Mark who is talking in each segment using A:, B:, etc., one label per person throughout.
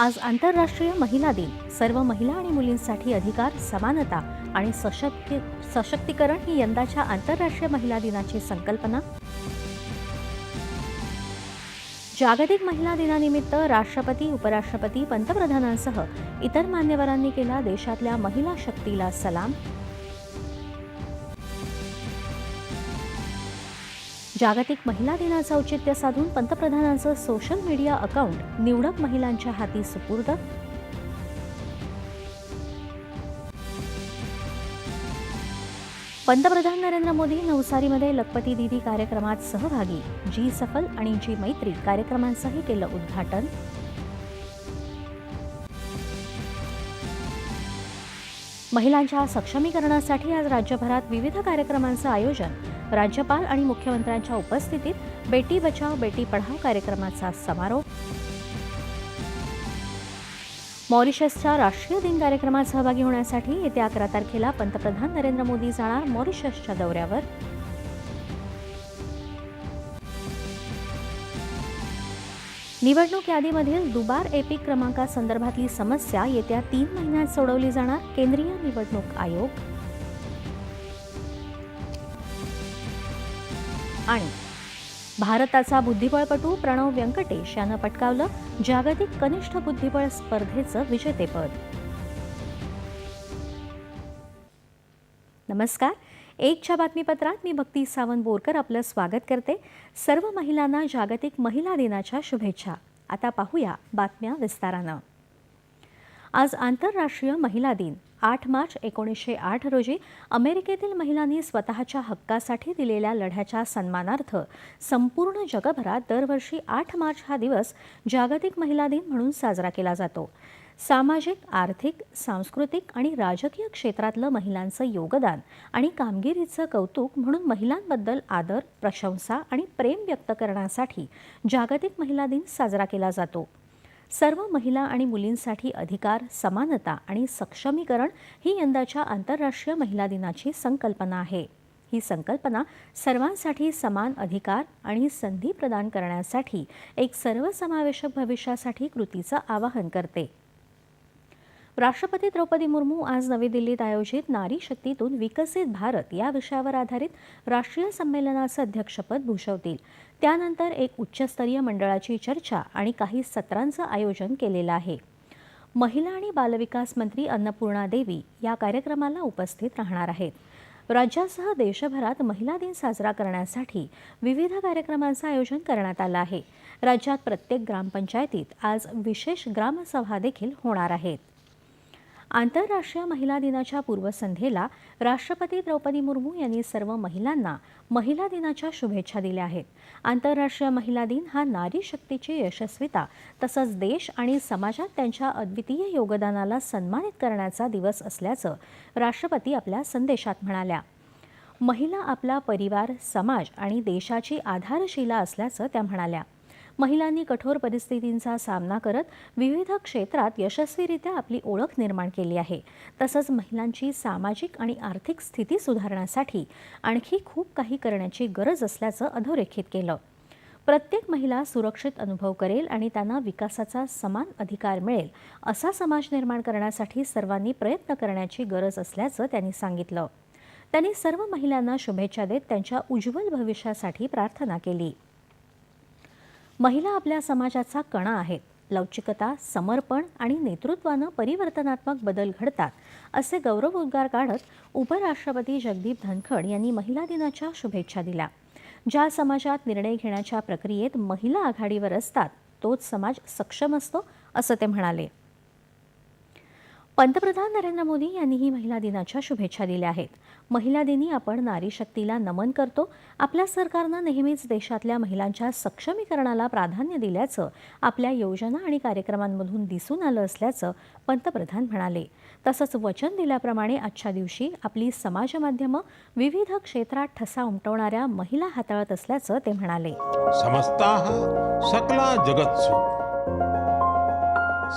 A: आज आंतरराष्ट्रीय महिला दिन. सर्व महिला आणि मुलींसाठी अधिकार समानता आणि सशक्ती सशक्तीकरण ही यंदाच्या आंतरराष्ट्रीय महिला दिनाची संकल्पना. जागतिक महिला दिनानिमित्त राष्ट्रपती उपराष्ट्रपती पंतप्रधानांसह इतर मान्यवरांनी केला देशातल्या महिला शक्तीला सलाम. जागतिक महिला दिनाचं औचित्य साधून पंतप्रधानांचं सोशल मीडिया अकाउंट निवडक महिलांच्या हाती सुपूर्द. पंतप्रधान नरेंद्र मोदी नवसारीमध्ये लखपती दिदी कार्यक्रमात सहभागी जी सफल आणि जी मैत्री कार्यक्रमांचंही केलं उद्घाटन. महिलांच्या सक्षमीकरणासाठी आज राज्यभरात विविध कार्यक्रमांचं आयोजन राज्यपाल आणि मुख्यमंत्र्यांच्या उपस्थितीत बेटी बचाव बेटी पढाव कार्यक्रमाचा समारोप. मॉरिशसच्या राष्ट्रीय दिन कार्यक्रमात सहभागी होण्यासाठी येत्या अकरा तारखेला पंतप्रधान नरेंद्र मोदी जाणार मॉरिशसच्या दौऱ्यावर. निवडणूक यादीमधील दुबार एपिक क्रमांकासंदर्भातली समस्या येत्या तीन महिन्यात सोडवली जाणार केंद्रीय निवडणूक आयोग. आणि भारताचा बुद्धिबळपटू प्रणव व्यंकटेश यानं पटकावलं जागतिक कनिष्ठ बुद्धिबळ स्पर्धेचं विजेतेपद नमस्कार. एकच्या बातमीपत्रात मी भक्ती सावंत बोरकर आपलं स्वागत करते. सर्व महिलांना जागतिक महिला दिनाच्या शुभेच्छा. आता पाहूया बातम्या विस्तारानं. आज आंतरराष्ट्रीय महिला दिन. आठ मार्च एकोणीसशे आठ रोजी अमेरिकेतील महिलांनी स्वतःच्या हक्कासाठी दिलेल्या लढ्याच्या सन्मानार्थ संपूर्ण जगभरात दरवर्षी आठ मार्च हा दिवस जागतिक महिला दिन म्हणून साजरा केला जातो. सामाजिक आर्थिक सांस्कृतिक आणि राजकीय क्षेत्रातलं महिलांचं योगदान आणि कामगिरीचं कौतुक म्हणून महिलांबद्दल आदर प्रशंसा आणि प्रेम व्यक्त करण्यासाठी जागतिक महिला दिन साजरा केला जातो. सर्व महिला आणि मुलींसाठी अधिकार समानता आणि सक्षमीकरण ही यंदाच्या आंतरराष्ट्रीय महिला दिनाची संकल्पना आहे. ही संकल्पना सर्वांसाठी समान अधिकार आणि संधी प्रदान करण्यासाठी एक सर्वसमावेशक भविष्यासाठी कृतीचं आवाहन करते. राष्ट्रपती द्रौपदी मुर्मू आज नवी दिल्लीत आयोजित नारी शक्तीतून विकसित भारत या विषयावर आधारित राष्ट्रीय संमेलनाचं अध्यक्षपद भूषवतील. त्यानंतर एक उच्चस्तरीय मंडळाची चर्चा आणि काही सत्रांचं आयोजन केलेलं आहे. महिला आणि बालविकास मंत्री अन्नपूर्णा देवी या कार्यक्रमाला उपस्थित राहणार आहेत. राज्यासह देशभरात महिला दिन साजरा करण्यासाठी विविध कार्यक्रमांचं आयोजन करण्यात आलं आहे. राज्यात प्रत्येक ग्रामपंचायतीत आज विशेष ग्रामसभा देखील होणार आहेत. आंतरराष्ट्रीय महिला दिनाच्या पूर्वसंध्येला राष्ट्रपती द्रौपदी मुर्मू यांनी सर्व महिलांना महिला दिनाच्या शुभेच्छा दिल्या आहेत. आंतरराष्ट्रीय महिला दिन हा नारी शक्तीची यशस्विता तसंच देश आणि समाजात त्यांच्या अद्वितीय योगदानाला सन्मानित करण्याचा दिवस असल्याचं राष्ट्रपती आपल्या संदेशात म्हणाल्या. महिला आपला परिवार समाज आणि देशाची आधारशिला असल्याचं त्या म्हणाल्या. महिलांनी कठोर परिस्थितींचा सामना करत विविध क्षेत्रात यशस्वीरित्या आपली ओळख निर्माण केली आहे. तसंच महिलांची सामाजिक आणि आर्थिक स्थिती सुधारण्यासाठी आणखी खूप काही करण्याची गरज असल्याचं अधोरेखित केलं. प्रत्येक महिला सुरक्षित अनुभव करेल आणि त्यांना विकासाचा समान अधिकार मिळेल असा समाज निर्माण करण्यासाठी सर्वांनी प्रयत्न करण्याची गरज असल्याचं त्यांनी सांगितलं. त्यांनी सर्व महिलांना शुभेच्छा देत त्यांच्या उज्ज्वल भविष्यासाठी प्रार्थना केली. महिला आपल्या समाजाचा कणा आहेत. लवचिकता समर्पण आणि नेतृत्वानं परिवर्तनात्मक बदल घडतात असे गौरवोद्गार काढत उपराष्ट्रपती जगदीप धनखड यांनी महिला दिनाच्या शुभेच्छा दिल्या. ज्या समाजात निर्णय घेण्याच्या प्रक्रियेत महिला आघाडीवर असतात तोच समाज सक्षम असतो असं ते म्हणाले. पंतप्रधान नरेंद्र मोदी यांनीही महिला दिनाच्या शुभेच्छा दिल्या आहेत. महिला दिनी आपण नारी शक्तीला नमन करतो. आपल्या सरकारनं नेहमीच देशातल्या महिलांच्या सक्षमीकरणाला प्राधान्य दिल्याचं आपल्या योजना आणि कार्यक्रमांमधून दिसून आलं असल्याचं पंतप्रधान म्हणाले. तसंच वचन दिल्याप्रमाणे आजच्या दिवशी आपली समाजमाध्यमं विविध क्षेत्रात ठसा उमटवणाऱ्या महिला हाताळत असल्याचं ते म्हणाले.
B: समजता सकला जगत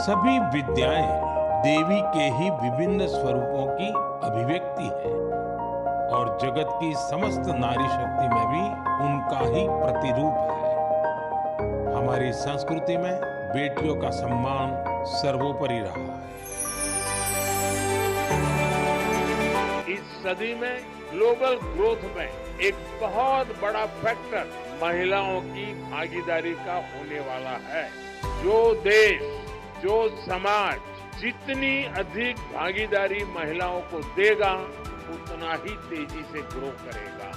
B: सभी विद्याएं देवी के ही विभिन्न स्वरूपों की अभिव्यक्ति है। और जगत की समस्त नारी शक्ति में भी उनका ही प्रतिरूप है। हमारी संस्कृति में बेटियों का सम्मान सर्वोपरि रहा है।
C: इस सदी में ग्लोबल ग्रोथ में एक बहुत बड़ा फैक्टर महिलाओं की भागीदारी का होने वाला है। जो देश, जो समाज जितनी अधिक भागीदारी महिलाओं को देगा उतना ही तेज़ी से ग्रो करेगा।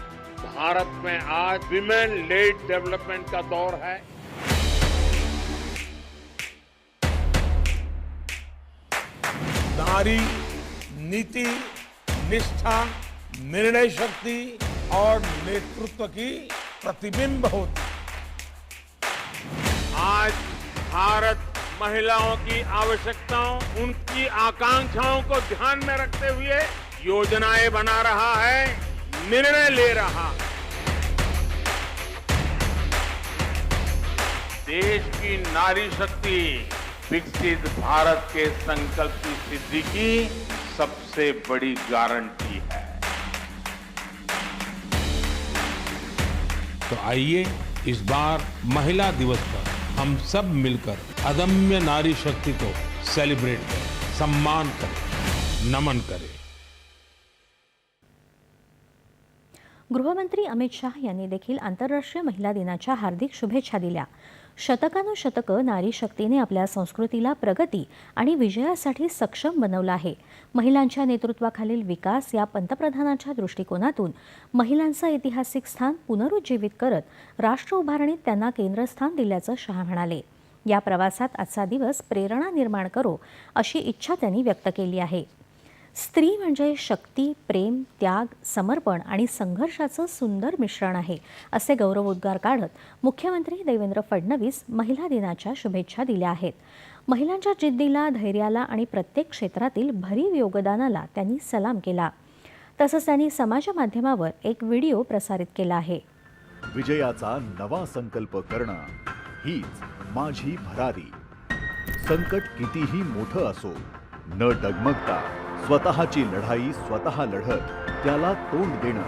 C: भारत में आज विमेन लेड डेवलपमेंट का दौर है।
B: नारी नीति निष्ठा निर्णय शक्ति और नेतृत्व की प्रतिबिंब होती।
C: आज भारत महिलाओं की आवश्यकताओं, उनकी आकांक्षाओं को ध्यान में रखते हुए योजनाएँ बना रहा है, निर्णय ले रहा। है देश की नारी शक्ति विकसित भारत के संकल्प की सिद्धि की सबसे बड़ी गारंटी है।
B: तो आइए इस बार महिला दिवस पर हम सब मिलकर अदम्य नारी शक्ति को सेलिब्रेट करें सम्मान करें नमन करें।
A: गृहमंत्री अमित शाह यांनी देखील आंतरराष्ट्रीय महिला दिनाच्या हार्दिक शुभेच्छा दिल्या. शतकानुशतकं नारी शक्तीने आपल्या संस्कृतीला प्रगती आणि विजयासाठी सक्षम बनवलं आहे. महिलांच्या नेतृत्वाखालील विकास या पंतप्रधानांच्या दृष्टिकोनातून महिलांचं ऐतिहासिक स्थान पुनरुज्जीवित करत राष्ट्र उभारणीत त्यांना केंद्रस्थान दिल्याचं शहा म्हणाले. या प्रवासात आजचा दिवस प्रेरणा निर्माण करो अशी इच्छा त्यांनी व्यक्त केली आहे. स्त्री म्हणजे शक्ती प्रेम त्याग समर्पण आणि संघर्षाचं सुंदर मिश्रण आहे असे गौरवोद्गार काढत मुख्यमंत्री देवेंद्र फडणवीस महिला दिनाच्या शुभेच्छा दिल्या आहेत. महिलांच्या जिद्दीला धैर्याला आणि प्रत्येक क्षेत्रातील भरीव योगदानाला त्यांनी सलाम केला. तसंच त्यांनी समाज माध्यमावर एक व्हिडिओ प्रसारित केला आहे.
D: विजयाचा नवा संकल्प करणं. हीच माझी भरारी. संकट कितीही मोठं असो न डगमगता स्वतःची लढाई स्वतः लढत त्याला तोंड देणं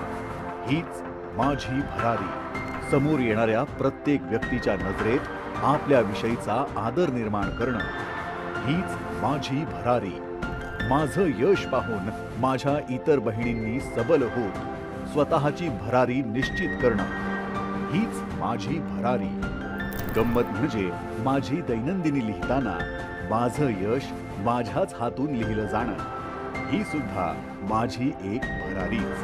D: हीच माझी भरारी. समोर येणाऱ्या प्रत्येक व्यक्तीच्या नजरेत आपल्याविषयीचा आदर निर्माण करणं हीच माझी भरारी. माझं यश पाहून माझ्या इतर बहिणींनी सबल होत स्वतःची भरारी निश्चित करणं हीच माझी भरारी. गंमत म्हणजे माझी दैनंदिनी लिहिताना माझं यश माझ्याच हातून लिहिलं जाणं. ही सुद्धा माझी एक भरारीच.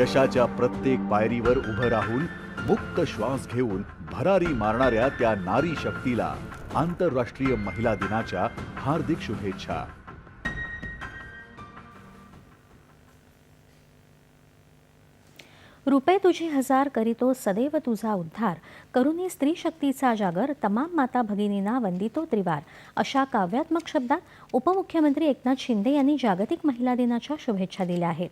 D: यशाच्या प्रत्येक पायरीवर उभं राहून मुक्त श्वास घेऊन भरारी मारणाऱ्या त्या नारी शक्तीला आंतरराष्ट्रीय महिला दिनाच्या हार्दिक शुभेच्छा.
A: रुपे तुझे हजार करीतो सदैव तुझा उद्धार. करुणी स्त्री शक्तीचा जागर तमाम माता भगिनींना वंदितो त्रिवार. अशा काव्यात्मक शब्दात उपमुख्यमंत्री एकनाथ शिंदे यांनी जागतिक महिला दिनाच्या शुभेच्छा दिल्या आहेत.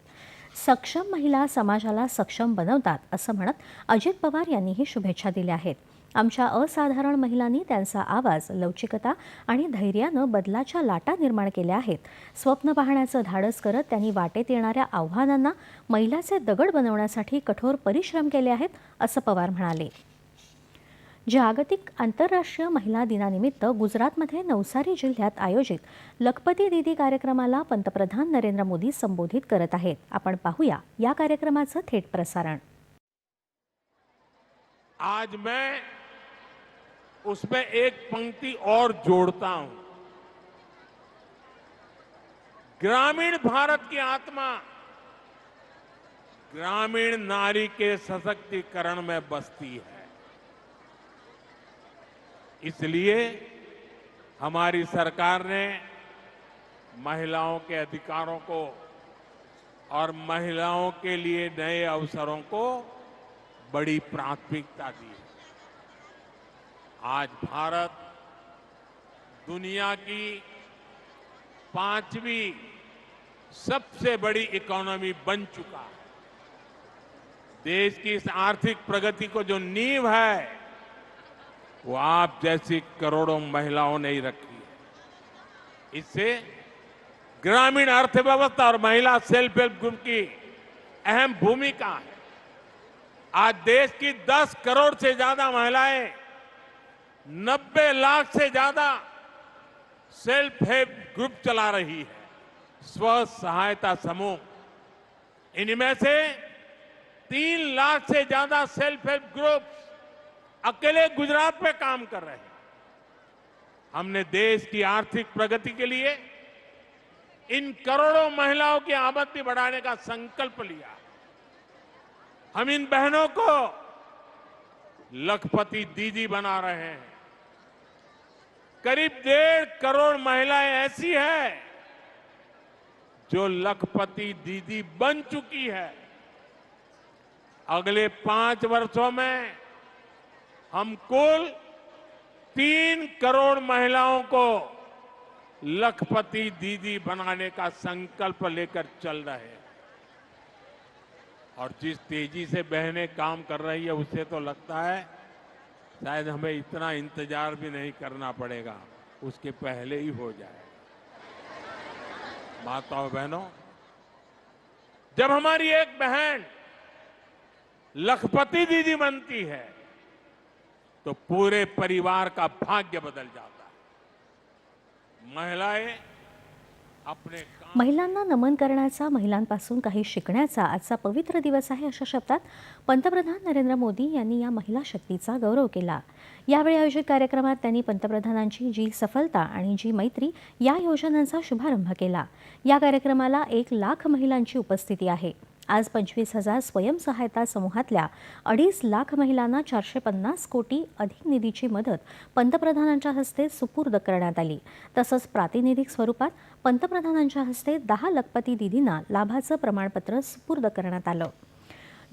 A: सक्षम महिला समाजाला सक्षम बनवतात असं म्हणत अजित पवार यांनीही शुभेच्छा दिल्या आहेत. आमच्या असाधारण महिलांनी त्यांचा आवाज लवचिकता आणि धैर्यानं बदलाच्या लाटा निर्माण केल्या आहेत. स्वप्न पाहण्याचं धाडस करत त्यांनी वाटेत येणाऱ्या आव्हानांना मैलाचे दगड बनवण्यासाठी कठोर परिश्रम केले आहेत असं पवार म्हणाले. जागतिक आंतरराष्ट्रीय महिला दिनानिमित्त गुजरातमध्ये नवसारी जिल्ह्यात आयोजित लखपती दीदी कार्यक्रमाला पंतप्रधान नरेंद्र मोदी संबोधित करत आहेत. आपण पाहूया या कार्यक्रमाचं थेट प्रसारण.
C: आज मैं उसमें एक पंक्ति और जोड़ता हूँ। ग्रामीण भारत की आत्मा, ग्रामीण नारी के सशक्तिकरण में बसती है। इसलिए हमारी सरकार ने महिलाओं के अधिकारों को और महिलाओं के लिए नए अवसरों को बड़ी प्राथमिकता दी। आज भारत दुनिया की पांचवी सबसे बड़ी इकोनॉमी बन चुका है। देश की इस आर्थिक प्रगति को जो नींव है, वो आप जैसी करोड़ों महिलाओं ने ही रखी है। इससे ग्रामीण अर्थव्यवस्था और महिला सेल्फ हेल्प ग्रुप की अहम भूमिका है। आज देश की 10 करोड़ से ज़्यादा महिलाएँ 90 लाख से ज़्यादा सेल्फ हेल्प ग्रुप चला रही है। स्व सहायता समूह। इनमें से तीन लाख से ज़्यादा सेल्फ हेल्प ग्रुप अकेले गुजरात में काम कर रहे हैं। हमने देश की आर्थिक प्रगति के लिए इन करोड़ों महिलाओं की आमदनी बढ़ाने का संकल्प लिया। हम इन बहनों को लखपति दीदी बना रहे हैं। करीब डेढ़ करोड़ महिलाएँ ऐसी हैं जो लखपति दीदी बन चुकी है। अगले पाँच वर्षों में हम कुल तीन करोड़ महिलाओं को लखपति दीदी बनाने का संकल्प लेकर चल रहे हैं। और जिस तेज़ी से बहनें काम कर रही है उससे तो लगता है शायद हमें इतना इंतज़ार भी नहीं करना पड़ेगा। उसके पहले ही हो जाए। माताओं बहनों, जब हमारी एक बहन लखपति दीदी बनती है तो पूरे परिवार का भाग्य बदल जाता है। महिलाएँ
A: महिलांना नमन करण्याचा महिलांपासून काही शिकण्याचा आजचा पवित्र दिवस आहे अशा शब्दात पंतप्रधान नरेंद्र मोदी यांनी या महिला शक्तीचा गौरव केला. यावेळी आयोजित कार्यक्रमात त्यांनी पंतप्रधानांची जी सफलता आणि जी मैत्री या योजनांचा शुभारंभ केला. या कार्यक्रमाला एक लाख महिलांची उपस्थिती आहे. आज पंचवीस हजार स्वयंसहायता समूहातल्या अडीच लाख महिलांना चारशे पन्नास कोटी अधिक निधीची मदत पंतप्रधानांच्या हस्ते सुपूर्द करण्यात आली. तसंच प्रातिनिधिक स्वरूपात पंतप्रधानांच्या हस्ते दहा लखपती दिदींना लाभाचं प्रमाणपत्र सुपूर्द करण्यात आलं.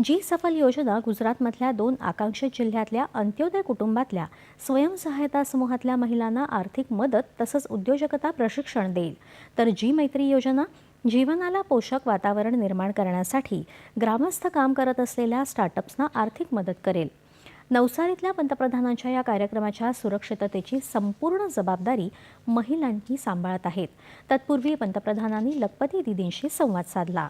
A: जी सफल योजना गुजरातमधल्या दोन आकांक्षित जिल्ह्यातल्या अंत्योदय कुटुंबातल्या स्वयंसहायता समूहातल्या महिलांना आर्थिक मदत तसंच उद्योजकता प्रशिक्षण देईल. तर जी मैत्री योजना जीवनाला पोषक वातावरण निर्माण करण्यासाठी ग्रामस्थ काम करत असलेल्या स्टार्टअप्सना आर्थिक मदत करेल. नवसारीतल्या पंतप्रधानांच्या या कार्यक्रमाच्या सुरक्षिततेची संपूर्ण जबाबदारी महिलांनी सांभाळत आहेत. तत्पूर्वी पंतप्रधानांनी लखपती दिदींशी संवाद साधला.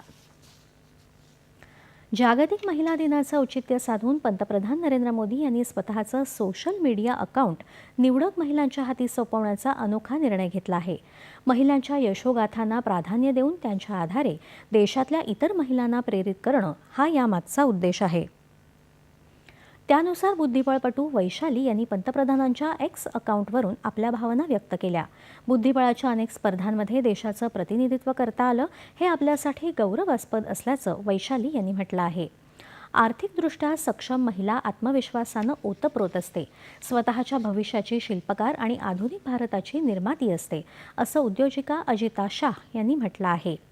A: जागतिक महिला दिनाचं औचित्य साधून पंतप्रधान नरेंद्र मोदी यांनी स्वतःचं सोशल मीडिया अकाउंट निवडक महिलांच्या हाती सोपवण्याचा अनोखा निर्णय घेतला आहे. महिलांच्या यशोगाथांना प्राधान्य देऊन त्यांच्या आधारे देशातल्या इतर महिलांना प्रेरित करणं हा यामागचा उद्देश आहे. त्यानुसार बुद्धिबळपटू वैशाली यांनी पंतप्रधानांच्या एक्स अकाउंटवरून आपल्या भावना व्यक्त केल्या. बुद्धिबळाच्या अनेक स्पर्धांमध्ये देशाचं प्रतिनिधित्व करता आलं हे आपल्यासाठी गौरवास्पद असल्याचं वैशाली यांनी म्हटलं आहे. आर्थिकदृष्ट्या सक्षम महिला आत्मविश्वासानं ओतप्रोत असते. स्वतःच्या भविष्याची शिल्पकार आणि आधुनिक भारताची निर्माती असते असं उद्योजिका अजिता शाह यांनी म्हटलं आहे.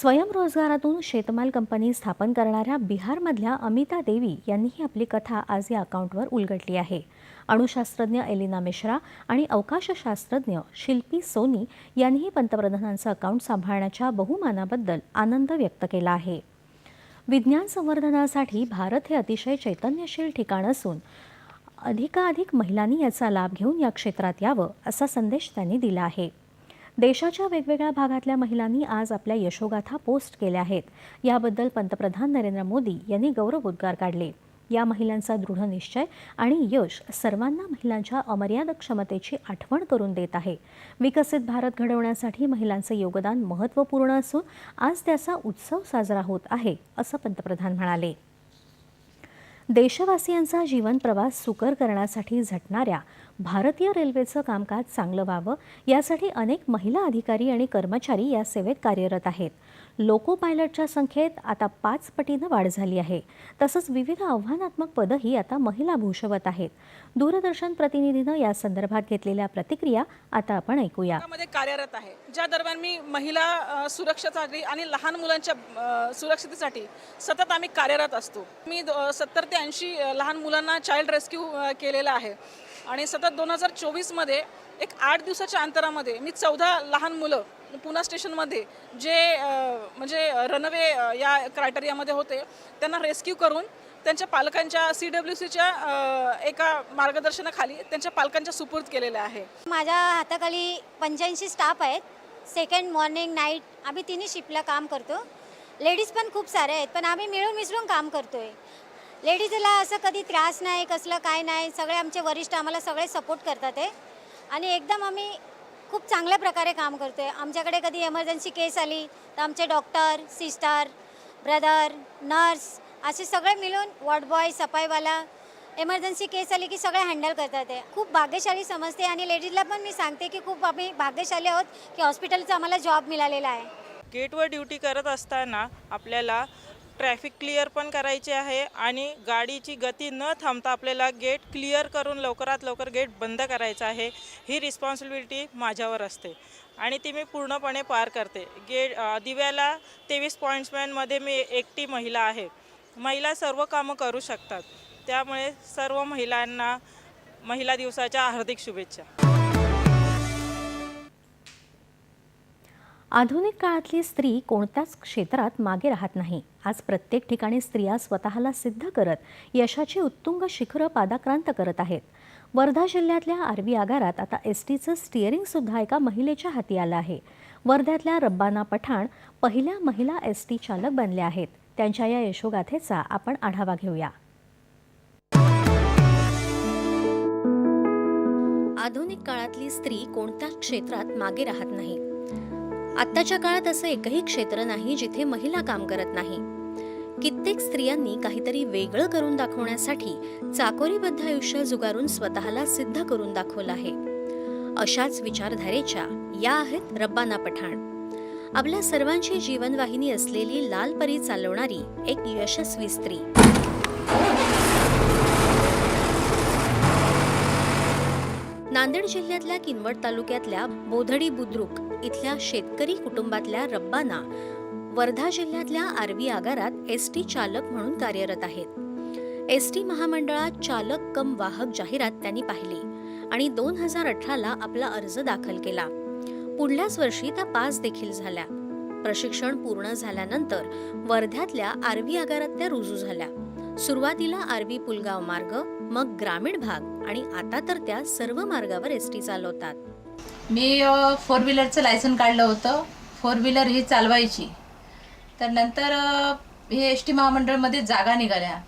A: स्वयंरोजगारातून शेतमाल कंपनी स्थापन करणाऱ्या बिहारमधल्या अमिता देवी यांनीही आपली कथा आज या अकाउंटवर उलगडली आहे. अणुशास्त्रज्ञ एलिना मिश्रा आणि अवकाशशास्त्रज्ञ शिल्पी सोनी यांनीही पंतप्रधानांचं अकाउंट सांभाळण्याच्या बहुमानाबद्दल आनंद व्यक्त केला आहे. विज्ञान संवर्धनासाठी भारत हे अतिशय चैतन्यशील ठिकाण असून अधिकाधिक महिलांनी याचा लाभ घेऊन या क्षेत्रात यावं असा संदेश त्यांनी दिला आहे. देशाच्या वेगवेगळ्या भागातल्या महिलांनी आज आपल्या यशोगाथा पोस्ट केल्या आहेत. याबद्दल पंतप्रधान नरेंद्र मोदी यांनी गौरवोद्गार काढले. या महिलांचा दृढ निश्चय आणि यश सर्वांना महिलांच्या अमर्याद क्षमतेची आठवण करून देत आहे. विकसित भारत घडवण्यासाठी महिलांचं योगदान महत्त्वपूर्ण असून आज त्याचा उत्सव साजरा होत आहे असं पंतप्रधान म्हणाले. देशवासियांचा जीवन प्रवास सुकर करण्यासाठी झटणाऱ्या भारतीय रेल्वेचं कामकाज चांगलं व्हावं यासाठी अनेक महिला अधिकारी आणि कर्मचारी या सेवेत कार्यरत आहेत. लोको पायलटच्या संख्येत आता पाच पटीनं वाढ झाली आहे. तसंच विविध आव्हानात्मक पदही आता महिला भूषवत आहेत. दूरदर्शन प्रतिनिधीनं या संदर्भात घेतलेल्या प्रतिक्रिया आता आपण ऐकूया.
E: कार्यरत आहे. ज्या दरम्यान मी महिला सुरक्षेसाठी आणि लहान मुलांच्या सुरक्षितेसाठी सतत आम्ही कार्यरत असतो. मी सत्तर ते ऐंशी लहान मुलांना चाइल्ड रेस्क्यू केलेला आहे. आणि सतत दोन हजार चोवीसमध्ये एक आठ दिवसाच्या अंतरामध्ये मी चौदा लहान मुलं पुणा स्टेशनमध्ये जे म्हणजे रनवे या क्रायटेरियामध्ये होते त्यांना रेस्क्यू करून त्यांच्या पालकांच्या सी डब्ल्यू सीच्या एका मार्गदर्शनाखाली त्यांच्या पालकांच्या सुपूर्द केलेल्या आहे.
F: माझ्या हाताखाली पंच्याऐंशी स्टाफ आहेत. सेकंड मॉर्निंग नाईट आम्ही तिन्ही शिफ्टला काम करतो. लेडीज पण खूप साऱ्या आहेत पण आम्ही मिळून मिसळून काम करतो आहे लेडीजला असं कधी त्रास नाही कसलं काय नाही सगळे आमचे वरिष्ठ आम्हाला सगळे सपोर्ट करतात आहे आणि एकदम आम्ही खूप चांगल्या प्रकारे काम करतो आहे आमच्याकडे कधी एमर्जन्सी केस आली तर आमचे डॉक्टर सिस्टर ब्रदर नर्स असे सगळे मिळून वॉर्ड बॉय सफाईवाला एमर्जन्सी केस आली की सगळे हँडल करतात आहे खूप भाग्यशाली समजते आणि लेडीजला पण मी सांगते की खूप आम्ही भाग्यशाली आहोत की हॉस्पिटलचा आम्हाला जॉब मिळालेला आहे.
G: गेटवर ड्युटी करत असताना आपल्याला ट्रॅफिक क्लिअर पण करायची आहे आणि गाडीची गती न थांबता आपल्याला गेट क्लिअर करून लवकरात लवकर गेट बंद करायचं आहे ही रिस्पॉन्सिबिलिटी माझ्यावर असते. आणि ती मी पूर्णपणे पार करते. गेट दिव्याला तेवीस पॉईंट्समॅनमध्ये मी एकटी महिला आहे. महिला सर्व कामं करू शकतात. त्यामुळे सर्व महिलांना महिला दिवसाच्या हार्दिक शुभेच्छा.
A: आधुनिक काळातली स्त्री कोणत्याच क्षेत्रात मागे राहत नाही. आज प्रत्येक ठिकाणी स्त्रिया स्वतःला सिद्ध करत यशाची उत्तुंग शिखरं पादाक्रांत करत आहेत. वर्धा जिल्ह्यातल्या आरवी आगारात आता एस टीचं स्टिअरिंगसुद्धा एका महिलेच्या हाती आलं आहे. वर्ध्यातल्या रब्बाना पठाण पहिल्या महिला एस टी चालक बनल्या आहेत. त्यांच्या या यशोगाथेचा आपण आढावा घेऊया. आधुनिक काळातली स्त्री कोणत्याच क्षेत्रात मागे राहत नाही. आत्ताच्या काळात असं एकही क्षेत्र नाही जिथे महिला काम करत नाही. कित्येक स्त्रियांनी काहीतरी वेगळं करून दाखवण्यासाठी चाकोरीबद्ध आयुष्य जुगारून स्वतःला सिद्ध करून दाखवलं आहे. अशाच विचारधारेच्या या आहेत रब्बाना पठाण. आपल्या सर्वांची जीवनवाहिनी असलेली लाल परी चालवणारी एक यशस्वी स्त्री. नांदेड जिल्ह्यातल्या किनवट तालुक्यातल्या बोधडी बुद्रुक इथल्या शेतकरी कुटुंबातल्या रब्बाना वर्धा जिल्ह्यातल्या आरबी आगारात एस टी चालक म्हणून कार्यरत आहेत. एस टी महामंडळात चालक कम वाहक जाहिरात त्यांनी पाहिली आणि दोन हजार अठराला आपला अर्ज दाखल केला. पुढल्याच वर्षी त्या पास देखील झाल्या. प्रशिक्षण पूर्ण झाल्यानंतर वर्ध्यातल्या आरबी आगारात त्या रुजू झाल्या. सुरुवातीला आरबी पुलगाव मार्ग मग ग्रामीण भाग आणि आता तर त्या सर्व मार्गावर एस टी चालवतात.
H: मी फोर व्हीलरचं लायसन काढलं होतं. फोर व्हीलर ही चालवायची. तर नंतर हे एस टी महामंडळमध्ये जागा निघाल्या.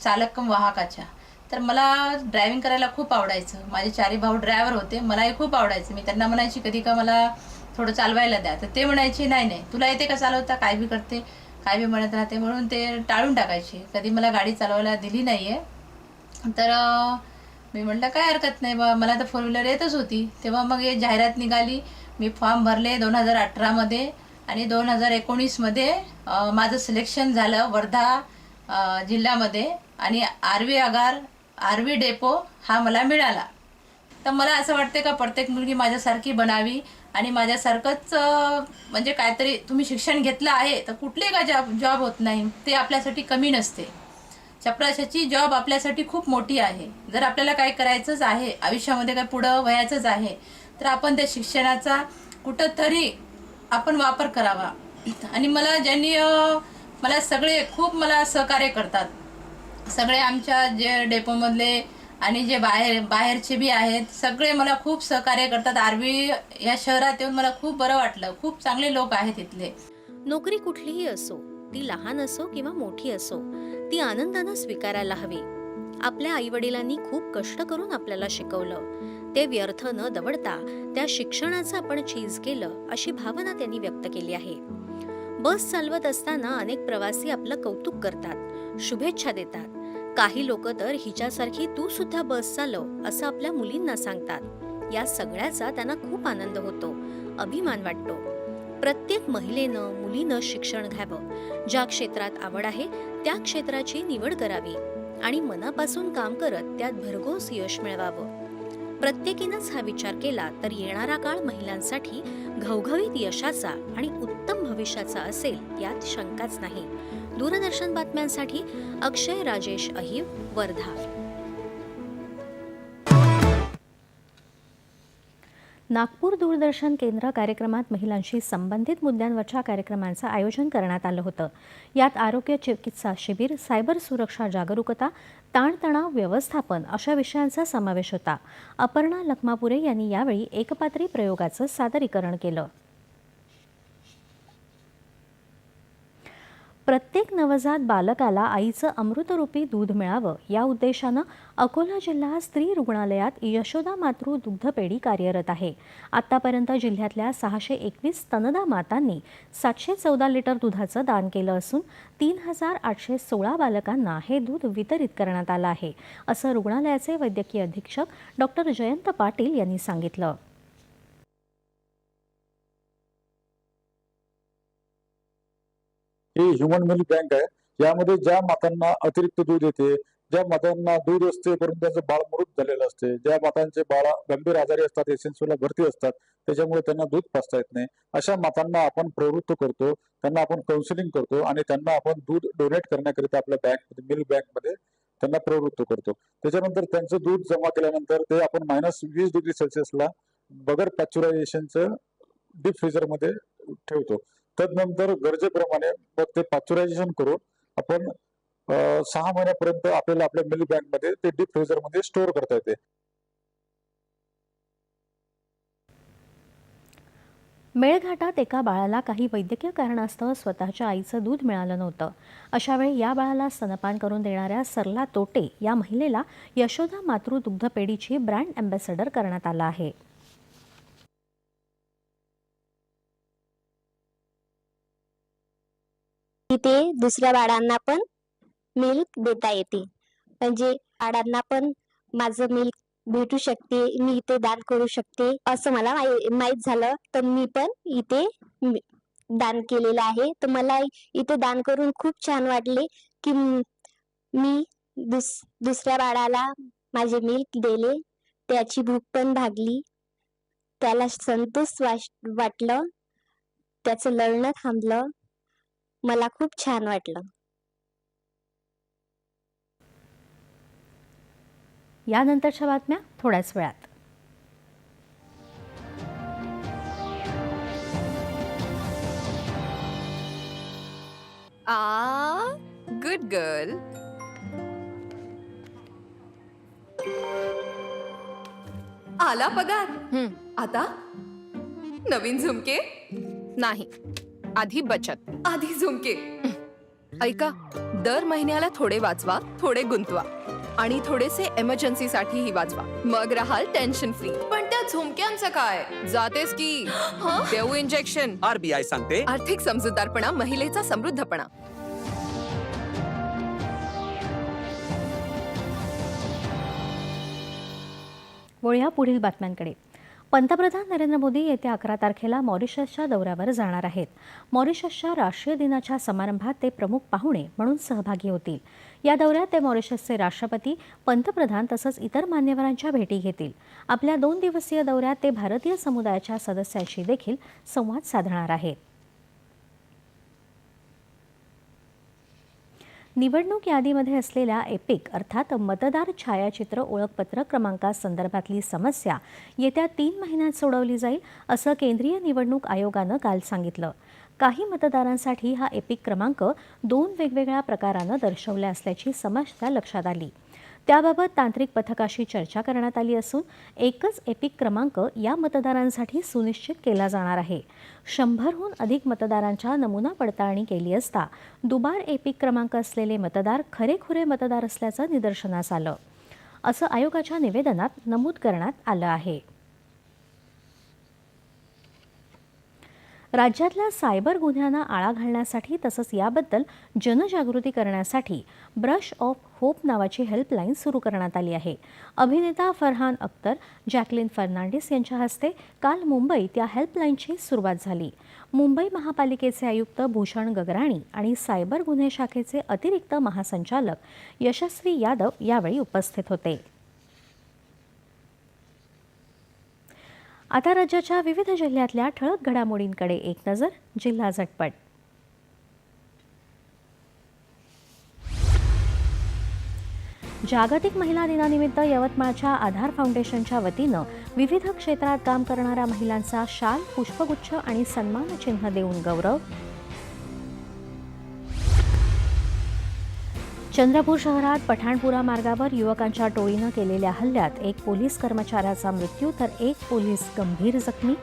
H: चालक वाहकाच्या. तर मला ड्रायव्हिंग करायला खूप आवडायचं. माझे चारी भाऊ ड्रायव्हर होते. मलाही खूप आवडायचं. मी त्यांना म्हणायची कधी का मला थोडं चालवायला द्या. तर ते म्हणायचे नाही नाही. तुला येते का चालवता? काय बी करते? काय बी म्हणत राहते. म्हणून ते टाळून टाकायचे. कधी मला गाडी चालवायला दिली नाही आहे तर मी म्हटलं काय हरकत नाही बा मला तर फोर व्हीलर येतच होती. तेव्हा मग हे जाहिरात निघाली. मी फॉर्म भरले दोन हजार अठरामध्ये आणि दोन हजार एकोणीसमध्ये माझं सिलेक्शन झालं वर्धा जिल्ह्यामध्ये आणि आरवी आगार आरवी डेपो हा मला मिळाला. तर मला असं वाटते का प्रत्येक मुलगी माझ्यासारखी बनावी आणि माझ्यासारखंच म्हणजे काहीतरी तुम्ही शिक्षण घेतलं आहे तर कुठले का जॉब जॉब होत नाही? ते आपल्यासाठी कमी नसते. चपराशाची जॉब आपल्यासाठी खूप मोठी आहे. जर आपल्याला काय करायचंच आहे आयुष्यामध्ये काय पुढं व्हायचंच आहे तर आपण त्या शिक्षणाचा कुठंतरी आपण वापर करावा. आणि मला ज्यांनी मला सगळे खूप मला सहकार्य करतात. सगळे आमच्या जे डेपोमधले आणि जे बाहेर बाहेरचे बी आहेत सगळे मला खूप सहकार्य करतात. आरवी या शहरात येऊन मला खूप बरं वाटलं. खूप चांगले लोक आहेत इथले.
A: नोकरी कुठलीही असो ती लहान असो किंवा मोठी असो ती आनंदानं स्वीकारायला हवी. आपल्या आईवडिलांनी खूप कष्ट करून आपल्याला शिकवलं. ते व्यर्थ न दवडता त्या शिक्षणाचं आपण चीज केलं अशी भावना त्यांनी व्यक्त केली आहे. बस चालवत असताना अनेक प्रवासी आपलं कौतुक करतात शुभेच्छा देतात. काही लोक तर हिच्यासारखी तू सुद्धा बस चालव असं आपल्या मुलींना सांगतात. या सगळ्याचा त्यांना खूप आनंद होतो अभिमान वाटतो. प्रत्येक महिलेनं मुलीनं शिक्षण घ्यावं. ज्या क्षेत्रात आवड आहे त्या क्षेत्राची निवड करावी आणि मनापासून काम करत त्यात भरघोस यश मिळवावं. प्रत्येकीनंच हा विचार केला तर येणारा काळ महिलांसाठी घवघवीत यशाचा आणि उत्तम भविष्याचा असेल यात शंकाच नाही. दूरदर्शन बातम्यांसाठी अक्षय राजेश अहिव वर्धा. नागपूर दूरदर्शन केंद्र कार्यक्रमात महिलांशी संबंधित मुद्द्यांवरच्या कार्यक्रमांचं आयोजन करण्यात आलं होतं. यात आरोग्य चिकित्सा शिबिर सायबर सुरक्षा जागरूकता ताणतणाव व्यवस्थापन अशा विषयांचा समावेश होता. अपर्णा लखमापुरे यांनी यावेळी एकपात्री प्रयोगाचं सादरीकरण केलं. प्रत्येक नवजात बालकाला आईचं अमृतरूपी दूध मिळावं या उद्देशानं अकोला जिल्हा स्त्री रुग्णालयात यशोदा मातृ दुग्धपेढी कार्यरत आहे. आतापर्यंत जिल्ह्यातल्या सहाशे एकवीस स्तनदा मातांनी सातशे चौदा लिटर दुधाचं दान केलं असून तीन हजार आठशे सोळा बालकांना हे दूध वितरित करण्यात आलं आहे असं रुग्णालयाचे वैद्यकीय अधीक्षक डॉक्टर जयंत पाटील यांनी सांगितलं.
I: ही ह्युमन मिल्क बँक आहे. यामध्ये ज्या मातांना अतिरिक्त दूध येते ज्या मातांना दूध असते परंतु त्यांचं बाळ मृत झालेलं असते ज्या मातांचे बाळा गंभीर आजारी असतात एसएनसीला भरती असतात त्याच्यामुळे त्यांना दूध पाचता येत नाही. अशा मातांना आपण प्रवृत्त करतो त्यांना आपण काउन्सिलिंग करतो आणि त्यांना आपण दूध डोनेट करण्याकरिता आपल्या बँक मिल्क बँकमध्ये त्यांना प्रवृत्त करतो. त्याच्यानंतर त्यांचं दूध जमा केल्यानंतर ते आपण मायनस वीस डिग्री सेल्सिअसला बगर पॅच्युरायझेशनचं डीप फ्रीजरमध्ये ठेवतो. तदनंतर गरजेप्रमाणे मग ते पॅच्युरायझेशन करून आपण सहा महिन्यापर्यंत आपल्याला आपल्या मिल्क बँकमध्ये ते डीप फ्रीजरमध्ये स्टोअर करता येते.
A: मेळघाटात एका बाळाला काही वैद्यकीय कारणास्तव स्वतःच्या आईचं दूध मिळालं नव्हतं. अशावेळी या बाळाला स्तनपान करून देणाऱ्या सरला तोटे या महिलेला यशोदा मातृ दुग्धपेढीची ब्रँड अँबॅसेडर करण्यात आला आहे.
J: तिथे दुसऱ्या बाळांना पण मिल्क देता येते. म्हणजे बाळांना पण माझं मिल्क भेटू शकते मी इथे दान करू शकते असं मला माहीत झालं. तर मी पण इथे दान केलेलं आहे. तर मला इथे दान करून खूप छान वाटले की मी दुस दुसऱ्या बाळाला माझे मिल्क दिले. त्याची भूक पण भागली. त्याला संतोष वाटलं. त्याचं लढणं थांबलं. मला खूप छान वाटलं.
A: यानंतरच्या बातम्या थोड्याच वेळात.
K: आ गुड गर्ल आला पगार. आता? नवीन झुमके? नाही. आधी बचत. आधी झुमके. ऐका दर महिन्याला थोडे वाचवा थोडे गुंतवा आणि थोडेसे एमर्जन्सीसाठीही वाचवा. मग राहाल टेन्शन फ्री पण त्या झुमक्यांचं काय? जातेस की. देऊ इंजेक्शन
L: आरबीआय सांगते.
K: आर्थिक समजूतदारपणा महिलेचा समृद्धपणा.
A: वळूया पुढील बातम्यांकडे. पंतप्रधान नरेंद्र मोदी येत्या अकरा तारखेला मॉरिशसच्या दौऱ्यावर जाणार आहेत. मॉरिशसच्या राष्ट्रीय दिनाच्या समारंभात ते प्रमुख पाहुणे म्हणून सहभागी होतील. या दौऱ्यात ते मॉरिशसचे राष्ट्रपती पंतप्रधान तसंच इतर मान्यवरांच्या भेटी घेतील. आपल्या दोन दिवसीय दौऱ्यात ते भारतीय समुदायाच्या सदस्यांशी देखील संवाद साधणार आहेत. निवडणूक यादीमध्ये असलेल्या एपिक अर्थात मतदार छायाचित्र ओळखपत्र क्रमांकासंदर्भातली समस्या येत्या तीन महिन्यात सोडवली जाईल असं केंद्रीय निवडणूक आयोगानं काल सांगितलं. काही मतदारांसाठी हा एपिक क्रमांक दोन वेगवेगळ्या प्रकारानं दर्शवला असल्याची समस्या लक्षात आली. त्याबाबत तांत्रिक पथकाशी चर्चा करण्यात आली असून एकच एपिक क्रमांक या मतदारांसाठी सुनिश्चित केला जाणार आहे. शंभरहून अधिक मतदारांच्या नमुना पडताळणी केली असता दुबार एपिक क्रमांक असलेले मतदार खरेखुरे मतदार असल्याचं निदर्शनास आलं. असं आयोगाच्या निवेदनात नमूद करण्यात आलं आहे. राज्यातल्या सायबर गुन्ह्यांना आळा घालण्यासाठी तसंच याबद्दल जनजागृती करण्यासाठी ब्रश ऑफ होप नावाची हेल्पलाईन सुरू करण्यात आली आहे. अभिनेता फरहान अख्तर जॅकलिन फर्नांडिस यांच्या हस्ते काल मुंबईत या हेल्पलाईनची सुरुवात झाली. मुंबई महापालिकेचे आयुक्त भूषण गगराणी आणि सायबर गुन्हे शाखेचे अतिरिक्त महासंचालक यशस्वी यादव यावेळी उपस्थित होते. आता राज्याच्या विविध जिल्ह्यातल्या ठळक घडामोडींकडे एक नजर जिल्हा झटपट जागतिक महिला दिनानिमित्त यवतमाळच्या आधार फाउंडेशनच्या वतीनं विविध क्षेत्रात काम करणाऱ्या महिलांचा शाल पुष्पगुच्छ आणि सन्मानचिन्ह देऊन गौरव. चंद्रपूर शहरात पठाणपुरा मार्गावर युवकांच्या टोळीनं केलेल्या हल्ल्यात एक पोलीस कर्मचाऱ्याचा मृत्यू तर एक पोलीस गंभीर जखमी.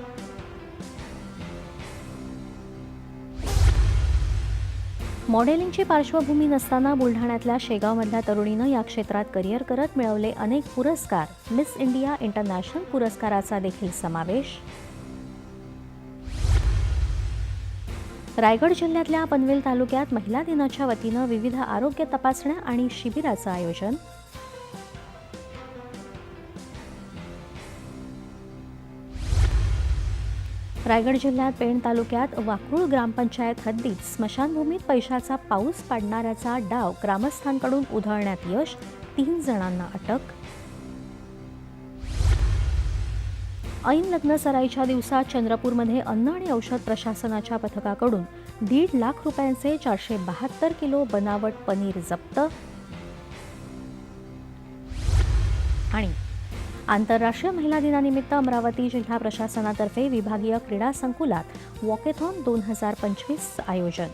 A: मॉडेलिंगची पार्श्वभूमी नसताना बुलढाण्यातल्या शेगावमधल्या तरुणीनं या क्षेत्रात करिअर करत मिळवले अनेक पुरस्कार. मिस इंडिया इंटरनॅशनल पुरस्काराचा देखील समावेश. रायगड जिल्ह्यातल्या पनवेल तालुक्यात महिला दिनाच्या वतीनं विविध आरोग्य तपासण्या आणि शिबिराचं आयोजन. रायगड जिल्ह्यात पेण तालुक्यात वाकरूळ ग्रामपंचायत हद्दीत स्मशानभूमीत पैशाचा पाऊस पाडणाऱ्याचा डाव ग्रामस्थांकडून उधळण्यात यश तीन जणांना अटक. ऐन लग्न सराईच्या दिवसात चंद्रपूरमध्ये अन्न आणि औषध प्रशासनाच्या पथकाकडून दीड लाख रुपयांचे चारशे बहात्तर किलो बनावट पनीर जप्त. आणि आंतरराष्ट्रीय महिला दिनानिमित्त अमरावती जिल्हा प्रशासनातर्फे विभागीय क्रीडा संकुलात वॉकेथॉन दोन हजार पंचवीस आयोजन.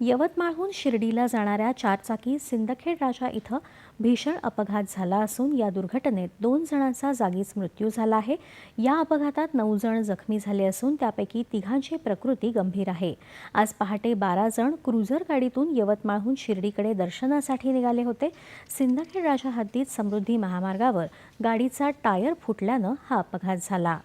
A: यवतमाळहून शिर्डीला जाणाऱ्या चारचाकी सिंदखेड राजा इथं भीषण अपघात झाला असून या दुर्घटनेत दोन जणांचा जागीच मृत्यू झाला आहे. या अपघातात नऊ जण जखमी झाले असून त्यापैकी तिघांची प्रकृती गंभीर आहे. आज पहाटे बारा जण क्रुझर गाडीतून यवतमाळहून शिर्डीकडे दर्शनासाठी निघाले होते. सिंदखेड राजा हद्दीत समृद्धी महामार्गावर गाडीचा टायर फुटल्यानं हा अपघात झाला.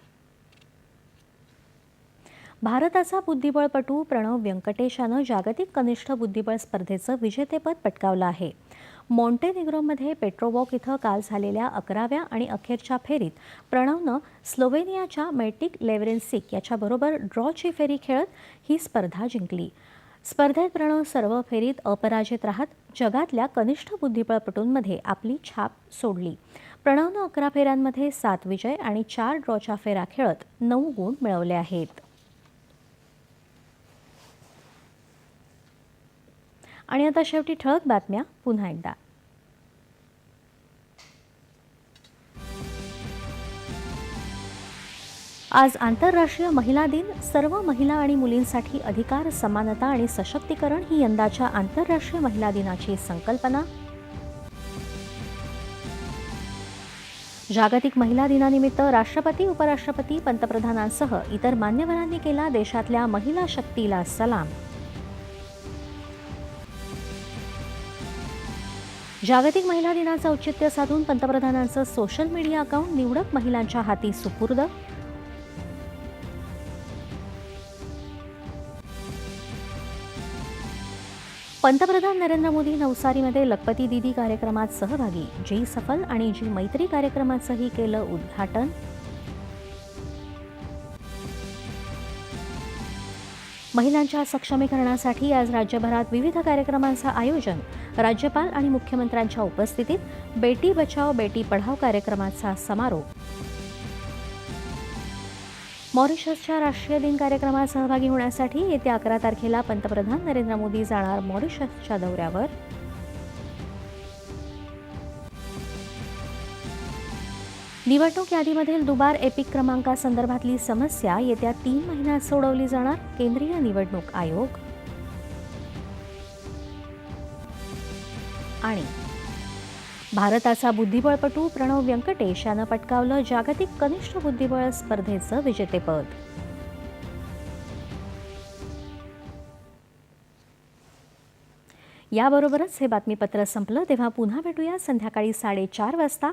A: भारताचा बुद्धिबळपटू प्रणव व्यंकटेशानं जागतिक कनिष्ठ बुद्धिबळ स्पर्धेचं विजेतेपद पटकावलं आहे. मॉन्टेनिग्रोमध्ये पेट्रोवॉक इथं काल झालेल्या अकराव्या आणि अखेरच्या फेरीत प्रणवनं स्लोवेनियाच्या मेटिक लेव्हरेन्सिक याच्याबरोबर ड्रॉची फेरी खेळत ही स्पर्धा जिंकली. स्पर्धेत प्रणव सर्व फेरीत अपराजित राहत जगातल्या कनिष्ठ बुद्धिबळपटूंमध्ये आपली छाप सोडली. प्रणवनं अकरा फेऱ्यांमध्ये सात विजय आणि चार ड्रॉच्या फेऱ्या खेळत नऊ गुण मिळवले आहेत. आणि आता शेवटी ठळक बातम्या पुन्हा एकदा. आज आंतरराष्ट्रीय महिला दिन सर्व महिला आणि मुलींसाठी अधिकार समानता आणि सशक्तीकरण ही यंदाच्या आंतरराष्ट्रीय महिला दिनाची संकल्पना. जागतिक महिला दिनानिमित्त राष्ट्रपती उपराष्ट्रपती पंतप्रधानांसह इतर मान्यवरांनी केला देशातल्या महिला शक्तीला सलाम. जागतिक महिला दिनाचं औचित्य साधून पंतप्रधानांचं सोशल मीडिया अकाउंट निवडक महिलांच्या हाती सुपूर्द. पंतप्रधान नरेंद्र मोदी नवसारीमध्ये लखपती दिदी कार्यक्रमात सहभागी जी सफल आणि जी मैत्री कार्यक्रमाचंही केलं उद्घाटन. महिलांच्या सक्षमीकरणासाठी आज राज्यभरात विविध कार्यक्रमांचं आयोजन. राज्यपाल आणि मुख्यमंत्र्यांच्या उपस्थितीत बेटी बचाव बेटी पढाव कार्यक्रमाचा समारोप. मॉरिशसच्या राष्ट्रीय दिन कार्यक्रमात सहभागी होण्यासाठी येत्या अकरा तारखेला पंतप्रधान नरेंद्र मोदी जाणार मॉरिशसच्या दौऱ्यावर. निवडणूक यादीमधील दुबार एपिक क्रमांकासंदर्भातली समस्या येत्या तीन महिन्यात सोडवली जाणार केंद्रीय निवडणूक आयोग. आणि भारताचा बुद्धिबळपटू प्रणव व्यंकटेश यानं पटकावलं जागतिक कनिष्ठ बुद्धिबळ स्पर्धेचं विजेतेपद. याबरोबरच हे बातमीपत्र संपलं. तेव्हा पुन्हा भेटूया संध्याकाळी साडेचार वाजता.